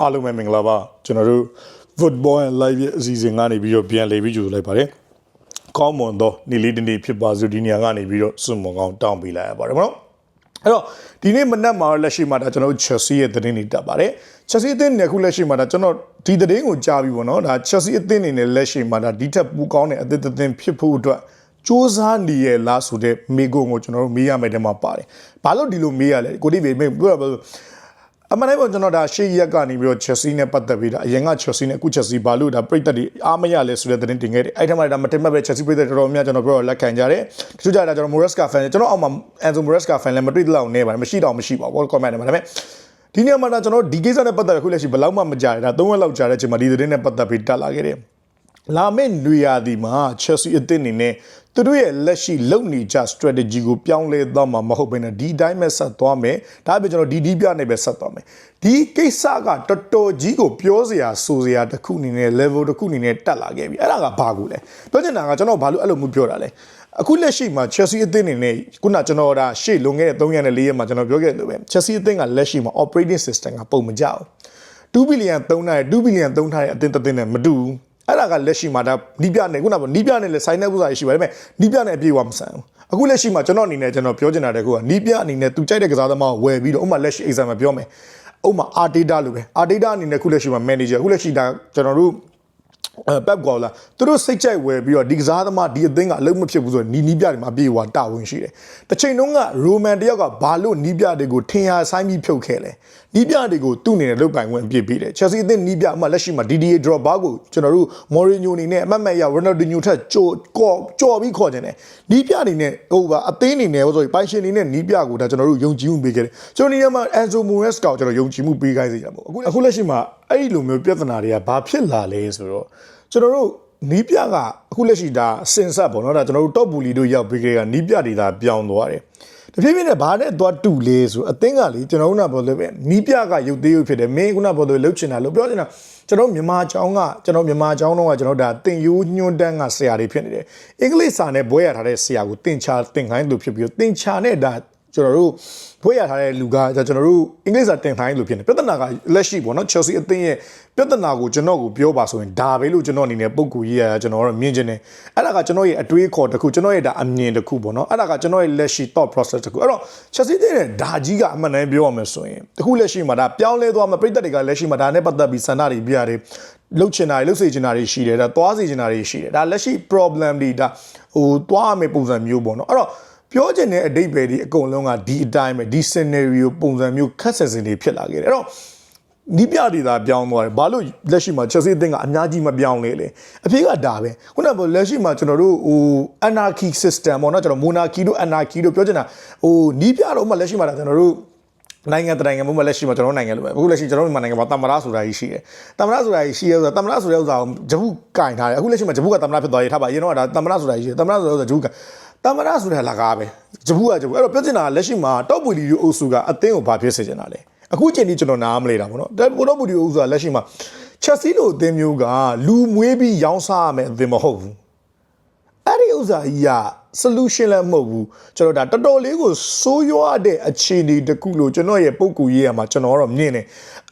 အားလုံးပဲမင်္ဂလာပါကျွန်တော်တို့ football and live ရဲ့အစီအစဉ်ကနေပြီးတော့ပြန်လည်ပြီးကြိုဆိုလိုက်ပါတယ်ကောင်းမွန်သောနေ့လေးတစ်နေ့ဖြစ်ပါစို့ဒီနေရာကနေပြီးတော့စွန့်မွန်ကောင်းတောင်းပေးလိုက်ရပါတယ်မနော်အဲ့တော့ဒီနေ့မနက်မှာတော့လက်ရှိမှာဒါကျွန်တော်တို့ Chelsea ရဲ့သတင်းတွေတက်ပါတယ် Chelsea အသင်းနဲ့အခုလက်ရှိမှာဒါကျွန်တော်ဒီသတင်းကိုကြားပြီးပေါ့နော်ဒါ Chelsea အသင်းအနေနဲ့လက်ရှိမှာဒါဒီထက်ပိုကောင်းတဲ့အသင်းတစ်သင်းဖြစ်ဖို့အတွက်စူးစမ်းနေရလားဆိုတဲ့မိကုံကိုကျွန်တော်တို့မေးရမယ်တဲ့မှာပါတယ်ဘာလို့ဒီလိုမေးရလဲကိုတိဗေမေးပြောတာ အမှန်တကယ်ကျွန်တော်ဒါရှေ့ရက်ကနေပြီးတော့ Chelsea နဲ့ပတ်သက်ပြီးဒါအရင်က Chelsea နဲ့အခု Chelsea ဘာလို့ဒါပြိတက်တွေအားမရလဲဆိုတဲ့သတင်းတင်ခဲ့တယ်အဲ့ထက်မှဒါမတင်မှတ်ပဲ Chelsea ပြိတက်တော်တော်များကျွန်တော်ပြောလက်ခံကြတယ်တချို့ကြတာကျွန်တော် Moresca fan ကျွန်တော်အောက်မှာ Enzo Moresca fan လည်းမတွေ့တော့နေပါတယ်မရှိတော့မရှိပါဘူး comment ထဲမှာဒါပေမဲ့ဒီနေ့မှဒါကျွန်တော်ဒီကိစ္စနဲ့ပတ်သက်ပြီးခုလက်ရှိဘယ်လောက်မှမကြရတာ၃ရက်လောက်ကြာတဲ့အချိန်မှာဒီသတင်းနဲ့ပတ်သက်ပြီးတက်လာခဲ့တယ် လာမယ့်နွေရာသီမှာ Chelsea အသင်းအနေနဲ့သူတို့ရဲ့လက်ရှိလုံနေကြ strategy ကိုပြောင်းလဲသွားမှာမဟုတ်ဘဲနဲ့ဒီတိုင်းပဲဆက်သွားမယ်ဒါပေမဲ့ကျွန်တော်ဒီဒီပြနေပဲဆက်သွားမယ်ဒီကိစ္စကတော်တော်ကြီးကိုပြောစရာဆိုစရာတစ်ခုအနေနဲ့ level တစ်ခုအနေနဲ့တက်လာခဲ့ပြီအဲ့ဒါကဘာကိုလဲပြောချင်တာကကျွန်တော်ဘာလို့အဲ့လိုမျိုးပြောတာလဲအခုလက်ရှိမှာ Chelsea အသင်းအနေနဲ့ခုနကျွန်တော်ဒါရှေ့လွန်ခဲ့တဲ့3ရက်နဲ့4ရက်မှာကျွန်တော်ပြောခဲ့တယ်လို့ပဲ Chelsea အသင်းကလက်ရှိမှာ operating system ကပုံမကြဘူး2ဘီလီယံသုံးထားတဲ့2ဘီလီယံသုံးထားတဲ့အသင်းတစ်သင်းနဲ့မတူဘူး အဲ့ဒါကလက်ရှိမှာဒါနီးပြနေခုနကနီးပြနေလဲဆိုင်နေဥစားရှိပါတယ်ဒါပေမဲ့နီးပြနေအပြေဝမဆန်ဘူးအခုလက်ရှိမှာကျွန်တော်အနေနဲ့ကျွန်တော်ပြောချင်တာတခုကနီးပြအနေနဲ့သူကြိုက်တဲ့ကစားသမားကိုဝယ်ပြီးတော့ဥပမာလက်ရှိ exam မှာပြောမယ်ဥပမာ Arteta လို့ပဲ Arteta အနေနဲ့ခုလက်ရှိမှာ manager ခုလက်ရှိဒါကျွန်တော်တို့ အဲပက်ကောလာသူတို့စိတ်ကြိုက်ဝယ်ပြီးတော့ဒီကစားသမားဒီအသင်းကအလုံးမဖြစ်ဘူးဆိုတော့နီးနီးပြတွေမှာပြေဝတာဝန်ရှိတယ်။တစ်ချိန်လုံးကရိုမန်တယောက်ကဘာလို့နီးပြတွေကိုထင်ရဆိုင်ပြီးဖြုတ်ခဲ့လဲ။နီးပြတွေကိုသူ့အနေနဲ့လုတ်ပိုင်ဝင်ပြစ်ပြီးတယ်။ Chelsea အသင်းနီးပြအမှလက်ရှိမှာ DDA drop bar ကိုကျွန်တော်တို့ Mourinho အနေနဲ့အမှတ်မဲ့ရ Ronaldinho ထက်ကြော်ကော့ကြော်ပြီးခေါ်ခြင်းတယ်။နီးပြအနေနဲ့ဟိုပါအသင်းအနေနဲ့ဟိုဆိုပိုင်ရှင်အနေနဲ့နီးပြကိုဒါကျွန်တော်တို့ယုံကြည်မှုပေးခဲ့တယ်။ကျွန်တော်ဒီနေ့မှာ Enzo Moraes ကိုကျွန်တော်ယုံကြည်မှုပေးခိုင်းစေချင်ပါဘူး။အခုအခုလက်ရှိမှာအဲ့ဒီလိုမျိုးပြဿနာတွေကဘာဖြစ်လာလဲဆိုတော့ကျွန်တော်တို့နီးပြကအခုလက်ရှိဒါစင်ဆက်ပေါ့နော်ဒါကျွန်တော်တို့ top bully တို့ရောက်ပြီးကြကနီးပြတွေဒါပြောင်းသွားတယ်တဖြည်းဖြည်းနဲ့ဘာနဲ့သွားတူလဲဆိုအသင်းကလေကျွန်တော်တို့ကပြောလို့ပဲနီးပြကရုပ်သေးရုပ်ဖြစ်တယ်မင်းခုနပြောလို့လှုပ်ချင်တာလို့ပြောချင်တာကျွန်တော်မြန်မာချောင်းကကျွန်တော်မြန်မာချောင်းတော့ကကျွန်တော်ဒါတင်ယိုးညွန်းတန်းကဆရာတွေဖြစ်နေတယ်အင်္ဂလိပ်စာနဲ့ဘွဲရထားတဲ့ဆရာကိုတင်ချာတင်ခိုင်းလို့ဖြစ်ပြီးတင်ချာနဲ့ဒါ ကျွန်တော်တို့ဘွဲရထားတဲ့လူကကျွန်တော်တို့အင်္ဂလိပ်စာတင်ခိုင်းလို့ဖြစ်နေပြဿနာကလက်ရှိပေါ့နော် Chelsea အသင်းရဲ့ပြဿနာကိုကျွန်တော်ကိုပြောပါဆိုရင်ဒါပဲလို့ကျွန်တော်အနေနဲ့ပုံကူရေးရကျွန်တော်တို့မြင်ချင်တယ်အဲ့ဒါကကျွန်တော်ရဲ့အတွေးခေါ်တစ်ခုကျွန်တော်ရဲ့ဒါအမြင်တစ်ခုပေါ့နော်အဲ့ဒါကကျွန်တော်ရဲ့လက်ရှိ thought process တစ်ခုအဲ့တော့ Chelsea တဲ့ဒါကြီးကအမှန်တမ်းပြောရမယ်ဆိုရင်အခုလက်ရှိမှာဒါပြောင်းလဲသွားမှာပြည်သက်တွေကလက်ရှိမှာဒါနဲ့ပတ်သက်ပြီးဆန္ဒတွေပြရတယ်လှုပ်ချင်တာတွေလှုပ်စေချင်တာတွေရှိတယ်ဒါသွားစေချင်တာတွေရှိတယ်ဒါလက်ရှိ problem တွေဒါဟိုသွားရမယ့်ပုံစံမျိုးပေါ့နော်အဲ့တော့ ပြောချင်တဲ့အတိတ်ပဲဒီအကုန်လုံးကဒီအတိုင်းပဲဒီ scenario ပုံစံမျိုးခက်ဆက်စင်တွေဖြစ်လာခဲ့တယ်အဲ့တော့ဒီပြတွေသာပြောင်းသွားတယ်ဘာလို့လက်ရှိမှာ Chelsea အသင်းကအများကြီးမပြောင်းလဲလေအဖေကဒါပဲခုနကလက်ရှိမှာကျွန်တော်တို့ဟို anarchy system ပေါ့နော်ကျွန်တော် monarchy တို့ anarchy တို့ပြောချင်တာဟိုနီးပြတော့မှလက်ရှိမှာဒါကျွန်တော်တို့နိုင်ငံတနိုင်ငံမှာလက်ရှိမှာကျွန်တော်နိုင်ငံလိုပဲအခုလက်ရှိကျွန်တော်မြန်မာနိုင်ငံမှာတမရဆိုတာကြီးရှိတယ်တမရဆိုတာကြီးရှိရဲဆိုတာတမရဆိုတဲ့ဥစ္စာကိုဂျပူကင်ထားတယ်အခုလက်ရှိမှာဂျပူကတမရဖြစ်သွားရေးထားပါအရင်တော့ဒါတမရဆိုတာကြီးရှိတယ်တမရဆိုတဲ့ဥစ္စာဂျပူက တမရဆိုတာလကားပဲဂျပူကဂျပူအဲ့တော့ပြောချင်တာကလက်ရှိမှာတောက်ပူလီယူအုပ်စုကအသင်းကိုဘာဖြစ်စေချင်တာလဲအခုချိန်ကြီးကျွန်တော်နားမလဲတာပေါ့နော်ဒါပိုတော့ဘူဒီအုပ်စုကလက်ရှိမှာချက်စီလိုအသင်းမျိုးကလူမွေးပြီးရောင်းစားရမယ်အသင်းမဟုတ်ဘူးအဲ့ဒီဥစ္စာကြီးက solution လည်းမဟုတ်ဘူးကျွန်တော်ဒါတော်တော်လေးကိုစိုးရွားတဲ့အခြေအနေတစ်ခုလို့ကျွန်တော်ရဲ့ပုံကူရေးရမှာကျွန်တော်ကတော့မြင်တယ်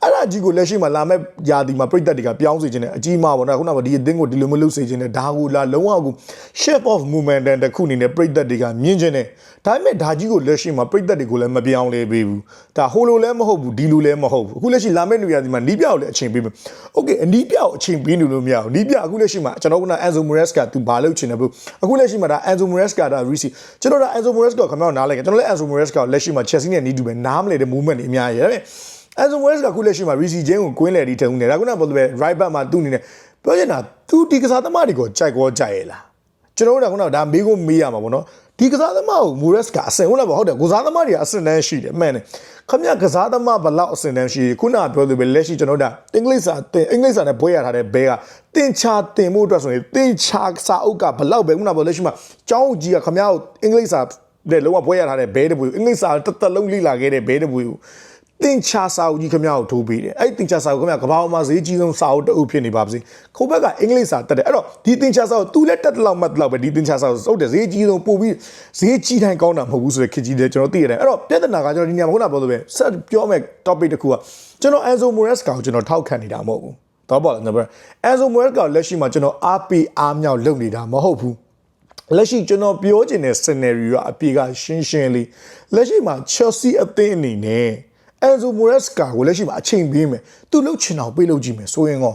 အဲ့ဒါကြီးကိုလက်ရှိမှာလာမဲ့ယာတီမှာပြိတက်တွေကပြောင်းစေခြင်းနဲ့အကြီးမားပေါ့နော်ခုနကဒီအသင်းကိုဒီလိုမလုပ်စေခြင်းနဲ့ဒါကိုလာလုံးဝကို shape of movement တစ်ခုအနေနဲ့ပြိတက်တွေကမြင်ခြင်းနဲ့ဒါပေမဲ့ဒါကြီးကိုလက်ရှိမှာပြိတက်တွေကိုလည်းမပြောင်းလဲပေးဘူးဒါဟိုလိုလည်းမဟုတ်ဘူးဒီလိုလည်းမဟုတ်ဘူးအခုလက်ရှိလာမဲ့နေရာဒီမှာနီးပြကိုလည်းအချိန်ပေးမယ်โอเคအနီးပြကိုအချိန်ပေးနေလို့မရဘူးနီးပြအခုလက်ရှိမှာကျွန်တော်က Enzo Moresca သူဘာလုပ်ချင်တယ်ဘလို့အခုလက်ရှိမှာဒါ Enzo Moresca ဒါ Risi ကျွန်တော်ဒါ Enzo Moresca ကိုခမောက်နားလိုက်ကျွန်တော်လည်း Enzo Moresca ကိုလက်ရှိမှာ Chelsea နဲ့နီးတူပဲနားမလဲတဲ့ movement တွေအများကြီးဒါပေမဲ့ Enzo Moresca ခုလက်ရှိမှာ Risi Jane ကိုကွင်းလေဒီထုံနေဒါခုနကပြောလို့ပဲ right back မှာသူ့အနေနဲ့ပြောချင်တာသူဒီကစားသမားတွေကိုကြိုက်ကောကြိုက်ရလားကျွန်တော်တို့ကခုနကဒါမေးကိုမေးရမှာပေါ့နော် ဒီကစားသမားကို Moresca ကအစင်ဟုတ်လားပေါ့ဟုတ်တယ်ကစားသမားတွေကအစင်တန်းရှိတယ်မှန်တယ်ခမရကစားသမားဘလောက်အစင်တန်းရှိခုနကပြောလို့ပဲလက်ရှိကျွန်တော်တို့အင်္ဂလိပ်စာတင်အင်္ဂလိပ်စာနဲ့ဘွဲရထားတဲ့ဘဲကတင်ချာတင်မှုအတွက်ဆိုရင်တင်ချာစာအုပ်ကဘလောက်ပဲခုနကပြောလက်ရှိမှာကျောင်းကြီးကခမရကိုအင်္ဂလိပ်စာတဲ့လုံးဝဘွဲရထားတဲ့ဘဲတပွေအင်္ဂလိပ်စာတစ်သက်လုံးလိလာခဲ့တဲ့ဘဲတပွေကို တင်ချာစာအုပ်ကြီးခမရကိုထိုးပေးတယ်အဲ့ဒီတင်ချာစာအုပ်ခမရကဘာပေါ်မှာဈေးကြီးဆုံးစာအုပ်တစ်အုပ်ဖြစ်နေပါပါစေခိုးဘက်ကအင်္ဂလိပ်စာတက်တယ်အဲ့တော့ဒီတင်ချာစာအုပ်သူလည်းတက်တလောက်မှတ်တလောက်ပဲဒီတင်ချာစာအုပ်စုပ်တယ်ဈေးကြီးဆုံးပို့ပြီးဈေးကြီးတိုင်းကောင်းတာမဟုတ်ဘူးဆိုတဲ့ခေတ်ကြီးတယ်ကျွန်တော်သိရတယ်အဲ့တော့ပြဿနာကကျွန်တော်ဒီနေရာမှာခုနပြောလို့ပဲဆက်ပြောမယ် topic တစ်ခုကကျွန်တော် Enzo Morales ကိုကျွန်တော်ထောက်ခံနေတာမဟုတ်ဘူးတော့ပေါ့လားနော် Enzo Morales ကလက်ရှိမှာကျွန်တော်အားပေးအားမြောက်လုပ်နေတာမဟုတ်ဘူးလက်ရှိကျွန်တော်ပြောချင်တဲ့ scenario ကအပြေကရှင်းရှင်းလေးလက်ရှိမှာ Chelsea အသင်းအနေနဲ့ Enzo Maresca ကိုလက်ရှိမှာအချိန်ပေးမယ်သူလှုပ်ချင်အောင်ပေးလုပ်ကြည့်မယ်ဆိုရင်ကော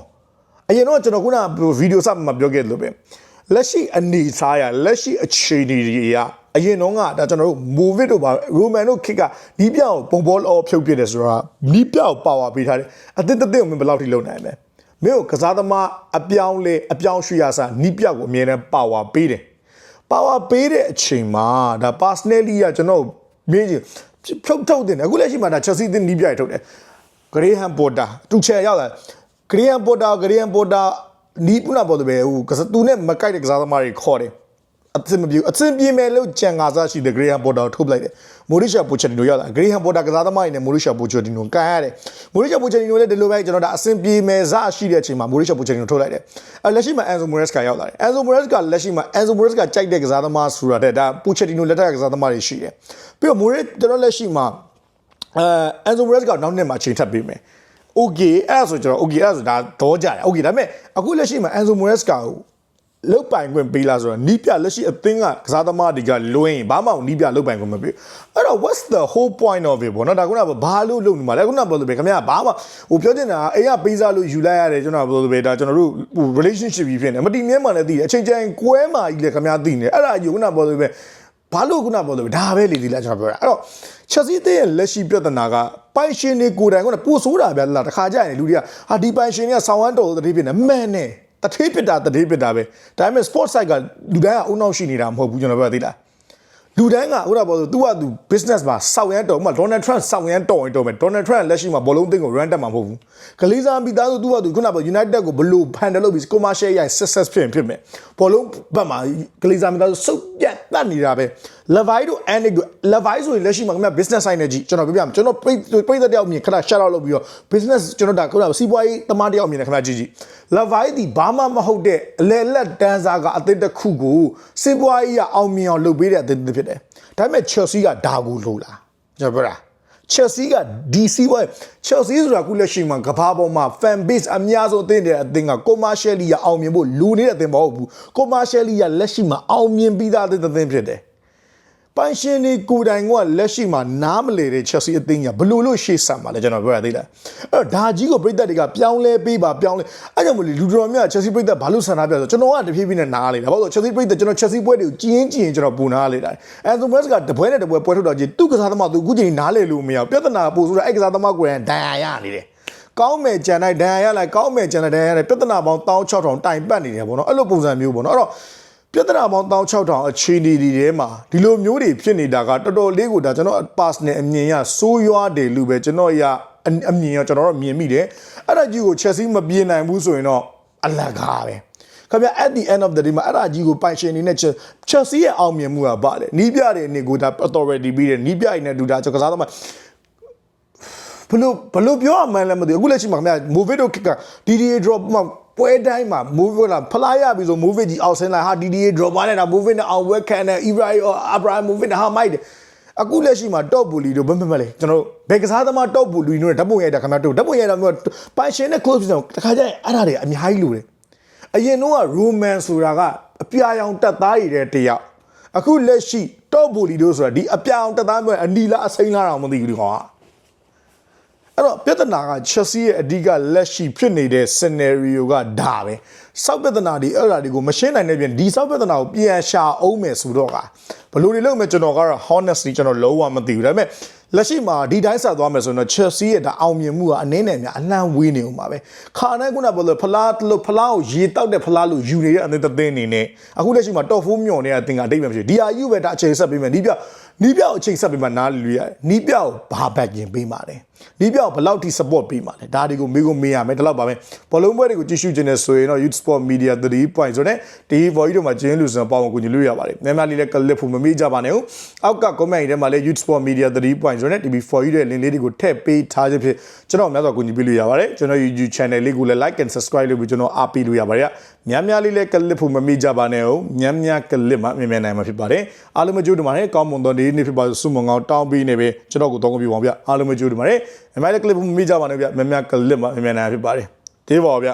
အရင်တော့ကျွန်တော်ခုနဗီဒီယိုစမှာပြောခဲ့လို့ပဲလက်ရှိအနေစားရလက်ရှိအခြေအနေတွေအရအရင်တော့ကဒါကျွန်တော်တို့ move it တို့ပါ Roman တို့ kick ကနီးပြောင်ပုံပေါ်အော်ဖြုတ်ပြတယ်ဆိုတာနီးပြောင်ပါဝါပေးထားတယ်အသစ်တစ်သစ်ကိုမင်းဘယ်လောက်ထိလုပ်နိုင်မလဲမင်းကိုကစားသမားအပြောင်းလဲအပြောင်းရွှေ့ရစားနီးပြောင်ကိုအမြဲတမ်းပါဝါပေးတယ်ပါဝါပေးတဲ့အချိန်မှာဒါ personally ကကျွန်တော်မေးချင် ဖြုတ်ထုတ်တယ်အခုလက်ရှိမှာဒါ Chelsea တင်နီးပြရထုတ်တယ် Graham Potter တူချယ်ရောက်လာ Graham Potter Graham Potter နီးပုနာပေါ်တယ်ပဲဟိုကစားသူနဲ့မကိုက်တဲ့ကစားသမားတွေခေါ်တယ် အသင်မပြေအသင်ပြေမယ်လို့ကြံကားစားရှိတဲ့ Graham Potter ကိုထုတ်ပလိုက်တယ်မိုရီရှာပိုချက်တီနိုရောက်လာ Graham Potter ကစားသမားတွေနဲ့မိုရီရှာပိုချက်တီနိုကန်ရတယ်မိုရီရှာပိုချက်တီနိုလည်းဒီလိုပဲကျွန်တော်ဒါအသင်ပြေမယ်စားရှိတဲ့အချိန်မှာမိုရီရှာပိုချက်တီနိုထုတ်လိုက်တယ်အဲလက်ရှိမှာ Enzo Maresca ရောက်လာတယ် Enzo Maresca လက်ရှိမှာ Enzo Maresca ကြိုက်တဲ့ကစားသမားဆိုတာတဲ့ဒါပိုချက်တီနိုလက်ထက်ကစားသမားတွေရှိတယ်ပြီးတော့မိုရီကျွန်တော်လက်ရှိမှာအဲ Enzo Maresca နောက်နှစ်မှာချိန်ထပ်ပေးမယ် okay အဲ့ဒါဆိုကျွန်တော် okay အဲ့ဒါဆိုဒါတော့ကြတယ် okay ဒါပေမဲ့အခုလက်ရှိမှာ Enzo Maresca ကို လုတ်ပိုင်ခွင့်ပေးလားဆိုတော့နီးပြလက်ရှိအသင်းကကစားသမားတွေကလွင်းရင်ဘာမှနီးပြလုတ်ပိုင်ခွင့်မပေးအဲ့တော့ what's the whole point of it ဘောနော်ဒါကကဘာလို့လုပ်နေမှာလဲခုနပြောလို့ပဲခင်ဗျာဘာမှဟိုပြောချင်တာအိမ်ကပေးစားလို့ယူလိုက်ရတယ်ကျွန်တော်ပြောလို့ပဲဒါကျွန်တော်တို့ဟို relationship ကြီးဖြစ်နေမတီမြဲမှလည်းသိတယ်အချိန်ချင်းကွဲမှကြီးလည်းခင်ဗျာသိနေအဲ့ဒါကြီးခုနပြောလို့ပဲဘာလို့ခုနပြောလို့ပဲဒါပဲလေဒီလားကျွန်တော်ပြောတာအဲ့တော့ Chelsea တဲ့ရဲ့လက်ရှိပြဿနာကပိုင်ရှင်တွေကိုယ်တိုင်ကပို့ဆိုးတာဗျာလားတခါကြရင်လူတွေကဟာဒီပိုင်ရှင်တွေကဆောင်းဝမ်းတော်တတိဖြစ်နေမှန်နေ တတိဖြစ်တာတတိဖြစ်တာပဲဒါပေမဲ့ sport site ကလူတိုင်းကအုံနောက်ရှိနေတာမဟုတ်ဘူးကျွန်တော်ပြောသိလားလူတိုင်းကဥပမာပြောသူကသူ business မှာစောက်ရမ်းတော်မှာ Donald Trump စောက်ရမ်းတော်ရင်တော်မယ် Donald Trump လက်ရှိမှာဘောလုံးသိန်းကို run တက်မှာမဟုတ်ဘူးကလေးစားမိသားစုသူကသူခုနကပြော United ကိုဘလို့ဖန်တယ်လို့ပြီး commercial ရိုက် success ဖြစ်ရင်ဖြစ်မယ်ဘောလုံးဘက်မှာကလေးစားမိသားစုစုပ်ပြတ်တတ်နေတာပဲ Levi တို့ Anic တို့ Levi ဆိုရင်လက်ရှိမှာခင်ဗျ business side နဲ့ကြည့်ကျွန်တော်ပြောပြမယ်ကျွန်တော်ပြိပြိသက်တယောက်မြင်ခဏ shout out လုပ်ပြီးတော့ business ကျွန်တော်ဒါခုနကစီးပွားရေးတမန်တယောက်မြင်တယ်ခင်ဗျကြည့်ကြည့် Levi ဒီဘာမှမဟုတ်တဲ့အလဲလက်တန်းစားကအသစ်တစ်ခုကိုစီးပွားရေးကအောင်မြင်အောင်လုပ်ပေးတဲ့အသစ်တစ်ဖြစ်တယ်ဒါပေမဲ့ Chelsea ကဒါကိုလိုလားကျွန်တော်ပြောတာ Chelsea က DC ဝဲ Chelsea ဆိုတာခုလက်ရှိမှာကဘာပေါ်မှာ fan base အများဆုံးအသင်းတဲ့အသင်းက commercially ရအောင်မြင်ဖို့လူနေတဲ့အသင်းမဟုတ်ဘူး commercially ရလက်ရှိမှာအောင်မြင်ပြီးသားတဲ့အသင်းဖြစ်တယ် ပိုင်ရှင်တွေကိုယ်တိုင်ကလက်ရှိမှာနားမလေတဲ့ Chelsea အသင်းကဘလို့လို့ရှေ့ဆက်မှာလဲကျွန်တော်ပြောရသေးတယ်အဲ့တော့ဒါကြီးကိုပြည်သက်တွေကပြောင်းလဲပေးပါပြောင်းလဲအဲ့ကြောင့်မလို့လူတော်များ Chelsea ပြည်သက်ဘာလို့ဆန္ဒပြဆိုကျွန်တော်ကတဖြည်းဖြည်းနဲ့နားလေတာဘာလို့ Chelsea ပြည်သက်ကျွန်တော် Chelsea ပွဲတွေကိုကြီးရင်ကြီးရင်ကျွန်တော်ပူနားလေတာအဲဆိုမက်စ်ကတပွဲနဲ့တပွဲပွဲထုတ်တော့ကြီးသူ့ကစားသမားသူအခုချိန်နားလေလို့မရဘူးပြဿနာပို့ဆိုတော့အဲ့ကစားသမားကိုယ်တိုင်ဒဏ်ရာရနေတယ်ကောင်းမယ်ကြံလိုက်ဒဏ်ရာရလိုက်ကောင်းမယ်ကြံလိုက်ဒဏ်ရာရလိုက်ပြဿနာပေါင်း16000တိုင်ပတ်နေတယ်ပေါ့နော်အဲ့လိုပုံစံမျိုးပေါ့နော်အဲ့တော့ ပြဿနာပေါင်း16000အခြေအနေတွေထဲမှာဒီလိုမျိုးတွေဖြစ်နေတာကတော်တော်လေးကိုဒါကျွန်တော် personal အမြင်ရစိုးရွားတယ်လို့ပဲကျွန်တော်ရအအမြင်ရကျွန်တော်တို့မြင်မိတယ်အဲ့ဒါကြီးကို Chelsea မပြေနိုင်ဘူးဆိုရင်တော့အလကားပဲခင်ဗျ at the end of the day မှာအဲ့ဒါကြီးကိုပိုင်ရှင်နေနဲ့ Chelsea ရဲ့အောင်မြင်မှုကပါတယ်နီးပြတဲ့အနေကိုဒါ authority ပြီးတယ်နီးပြရင်လည်းဒူဒါကျွန်တော်ကစားသမားဘလို့ဘလို့ပြောရမှန်းလည်းမသိဘူးအခုလက်ရှိမှာခင်ဗျာ movie တို့ kick က DDA drop မှာ ပွဲတိုင်းမှာ movie လာဖလားရပြီဆို movie ကြီးအောက်ဆင်းလာဟာ DDA drop ပါနဲ့ဒါ movie နဲ့အောင်ဝက်ခံနဲ့ Ibrahim Abraham movie နဲ့ဟာမိုက်တယ်အခုလက်ရှိမှာ top bully တို့ဘယ်မှမလဲကျွန်တော်တို့ဘယ်ကစားသမား top bully တို့ဓာတ်ပုံရိုက်တာခင်ဗျာတို့ဓာတ်ပုံရိုက်တာမျိုးပိုင်ရှင်နဲ့ close ဖြစ်အောင်တခါကျရင်အဲ့ဒါတွေအများကြီးလိုတယ်အရင်တော့က romance ဆိုတာကအပြာရောင်တက်သားရည်တဲ့တယောက်အခုလက်ရှိ top bully တို့ဆိုတာဒီအပြာရောင်တက်သားမျိုးအနီလာအစိမ်းလာတော့မသိဘူးဒီကောင်က အဲ့တော့ပြဿနာက Chelsea ရဲ့အဓိကလက်ရှိဖြစ်နေတဲ့ scenario ကဒါပဲစောက်ပြဿနာတွေအဲ့ဒါတွေကိုမရှင်းနိုင်တဲ့ပြင်ဒီစောက်ပြဿနာကိုပြန်ရှာအောင်မယ်ဆိုတော့ကဘယ်လိုတွေလုပ်မလဲကျွန်တော်ကတော့ honestly ကျွန်တော်လုံးဝမသိဘူးဒါပေမဲ့လက်ရှိမှာဒီတိုင်းဆက်သွားမယ်ဆိုတော့ Chelsea ရဲ့ဒါအောင်မြင်မှုကအနည်းနဲ့များအလန့်ဝေးနေအောင်ပါပဲခါတိုင်းခုနကပြောလို့ဖလားလို့ဖလားကိုရေတောက်တဲ့ဖလားလို့ယူနေတဲ့အသင်းတစ်သင်းအနေနဲ့အခုလက်ရှိမှာ top 4မျှော်နေတဲ့အသင်းကအတိတ်ပဲဖြစ်ဒီအာယူပဲဒါအခြေဆက်ပေးမယ်ဒီပြ နီးပြကိုအချိန်ဆက်ပြီးမှနားလည်လို့ရတယ်နီးပြကိုဘာ backing ပေးမှာလဲနီးပြကိုဘယ်လောက်ထိ support ပေးမှာလဲဒါတွေကိုမေးခွန်းမေးရမယ်ဒါတော့ပါမယ်ဘောလုံးပွဲတွေကိုကြည့်ရှုခြင်းနဲ့ဆိုရင်တော့ Youth Sport Media 3 point ဆိုတဲ့ဒီ voice တို့မှာကျင်းလူစံပေါင်းကိုကူညီလို့ရပါတယ်မြန်မာလေးလည်း clip ဖို့မမေ့ကြပါနဲ့ဦးအောက်က comment ထဲမှာလည်း Youth Sport Media 3 point ဆိုတဲ့ TV4 ရဲ့ link လေးတွေကိုထည့်ပေးထားခြင်းဖြစ်ကျွန်တော်များစွာကူညီပေးလို့ရပါတယ်ကျွန်တော် YouTube channel လေးကိုလည်း like and subscribe လုပ်ပြီးကျွန်တော်အားပေးလို့ရပါတယ်များများလေးလည်း clip ဖို့မမေ့ကြပါနဲ့ဦးများများ clip မှာမြန်မြန်နိုင်မှာဖြစ်ပါတယ်အားလုံးမကြိုးတမှာနဲ့ကောင်းမွန်သောနေ့နေ့ဖြစ်ပါစုမွန်ကောင်းတောင်းပေးနေပဲကျွန်တော်ကိုတောင်းပြပါအောင်ဗျအားလုံးမကြိုးတမှာနဲ့အမိုက် clip ဖို့မမေ့ကြပါနဲ့ဗျများများ clip မှာမြန်မြန်နိုင်မှာဖြစ်ပါတယ်တေးပါဗျ